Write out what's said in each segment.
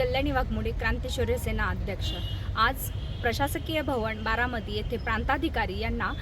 कल्याणी वाघमोडे क्रांतीशौर्य सेना अध्यक्ष. आज प्रशासकीय भवन बारामती येथे प्रांताधिकारी यांना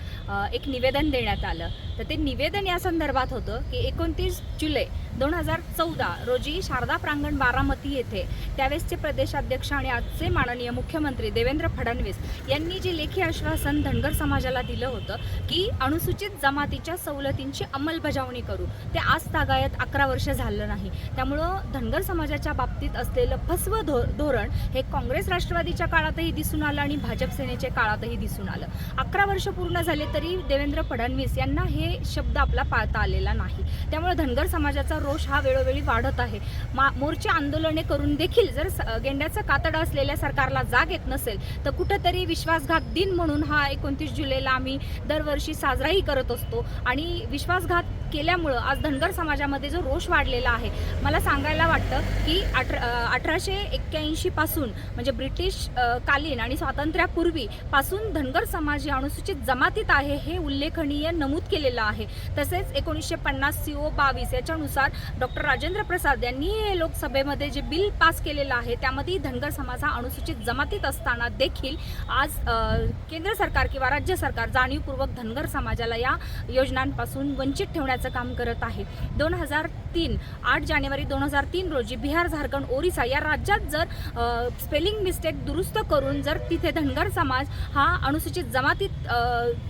एक निवेदन देण्यात आलं. तर ते निवेदन या संदर्भात होतं की एकोणतीस जुलै दोन हजार चौदा रोजी शारदा प्रांगण बारामती येथे त्यावेळेसचे प्रदेशाध्यक्ष आणि आजचे माननीय मुख्यमंत्री देवेंद्र फडणवीस यांनी जे लेखी आश्वासन धनगर समाजाला दिलं होतं की अनुसूचित जमातीच्या सवलतींची अंमलबजावणी करू ते आज तागायत अकरा वर्ष झालं नाही. त्यामुळं धनगर समाजाच्या बाबतीत असलेलं फसवं धो धोरण हे काँग्रेस राष्ट्रवादीच्या काळातही दिसून आलं आणि भाजप सेनेच्या काळातही दिसून आलं. अकरा वर्ष पूर्ण झाले तरी देवेंद्र फडणवीस यांना हे शब्द आपला पाळता आलेला नाही. त्यामुळे धनगर समाजाचा रोष हा वेळोवेळी वाढत आहे. मा मोर्चे आंदोलने करून देखील जर गेंड्याचा गेंड्याचं कातडं असलेल्या सरकारला जाग येत नसेल तर कुठंतरी विश्वासघात दिन म्हणून हा एकोणतीस जुलैला आम्ही दरवर्षी साजराही करत असतो. आणि विश्वासघात केल्यामुळं आज धनगर समाजामध्ये जो रोष वाढलेला आहे मला सांगायला वाटतं की अठरा अठराशे एक्क्याऐंशीपासून म्हणजे ब्रिटिश कालीन आणि स्वातंत्र्यापूर्वी पासून धनगर समाज हे अनुसूचित जमातीत आहे हे उल्लेखनीय नमूद केलेलं आहे. तसेच एकोणीसशे पन्नास सी ओ बावीस याच्यानुसार डॉक्टर राजेंद्र प्रसाद यांनी हे लोकसभेमध्ये जे बिल पास केलेलं आहे त्यामध्ये धनगर समाज हा अनुसूचित जमातीत असताना देखील आज केंद्र सरकार किंवा राज्य सरकार जाणीवपूर्वक धनगर समाजाला या योजनांपासून वंचित ठेवण्यात काम करत आहे. दोन हजार तीन आठ जानेवारी दोन हजार तीन रोजी बिहार झारखंड ओरिसा या राज्यात जर स्पेलिंग मिस्टेक दुरुस्त करून जर तिथे धनगर समाज हा अनुसूचित जमातीत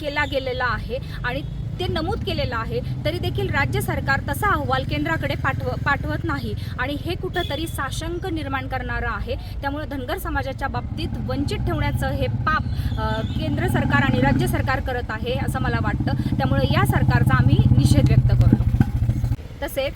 केला गेलेला आहे आणि ते नमूद केलेलं आहे तरी देखील राज्य सरकार तसा अहवाल केंद्राकडे पाठव पाठवत नाही. आणि हे कुठंतरी साशंक निर्माण करणारं आहे. त्यामुळे धनगर समाजाच्या बाबतीत वंचित ठेवण्याचं हे पाप केंद्र सरकार आणि राज्य सरकार करत आहे असं मला वाटतं. त्यामुळे या सरकारचा आम्ही निषेध व्यक्त करतो. तसेच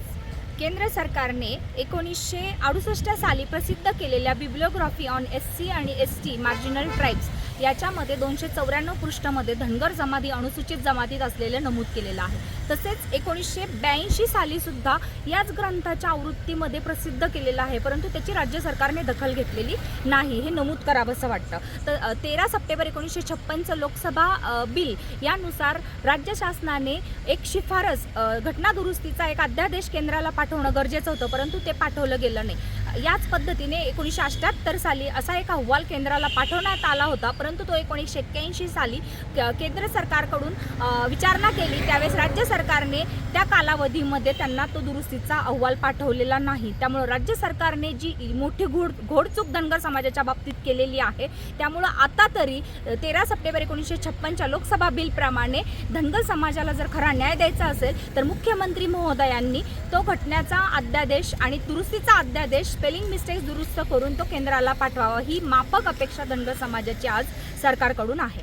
केंद्र सरकारने एकोणीसशे अडुसष्ट साली प्रसिद्ध केलेल्या bibliography on S C and S T marginal tribes याच्यामध्ये दोनशे चौऱ्याण्णव पृष्ठामध्ये धनगर जमाती अनुसूचित जमातीत असलेलं नमूद केलेलं आहे. तसेच एकोणीसशे ब्याऐंशी सालीसुद्धा याच ग्रंथाच्या आवृत्तीमध्ये प्रसिद्ध केलेलं आहे परंतु त्याची राज्य सरकारने दखल घेतलेली नाही हे नमूद करावंसं वाटतं. तर तेरा सप्टेंबर एकोणीसशे छप्पनचं लोकसभा बिल यानुसार राज्य शासनाने एक शिफारस घटना दुरुस्तीचा एक अध्यादेश केंद्राला पाठवणं गरजेचं होतं परंतु ते पाठवलं गेलं नाही. याच पद्धतीने एकोणीसशे अठ्ठ्याहत्तर साली असा एक अहवाल केंद्राला पाठवण्यात आला होता परंतु तो एकोणीसशे एक्क्याऐंशी साली केंद्र सरकारकडून विचारणा केली. त्यावेळेस राज्य सरकारने त्या कालावधीमध्ये त्यांना तो दुरुस्तीचा अहवाल पाठवलेला नाही. त्यामुळं राज्य सरकारने जी मोठी घोड घोडचूक धनगर समाजाच्या बाबतीत केलेली आहे त्यामुळं आता तरी तेरा सप्टेंबर एकोणीसशे छप्पनच्या लोकसभा बिलप्रमाणे धनगर समाजाला जर खरा न्याय द्यायचा असेल तर मुख्यमंत्री महोदयांनी तो घटण्याचा अध्यादेश आणि दुरुस्तीचा अध्यादेश स्पेलिंग मिस्टेक्स दुरुस्त करून तो केंद्राला पाठवावा ही मापक अपेक्षा दंड समाजाची आज सरकारकडून आहे.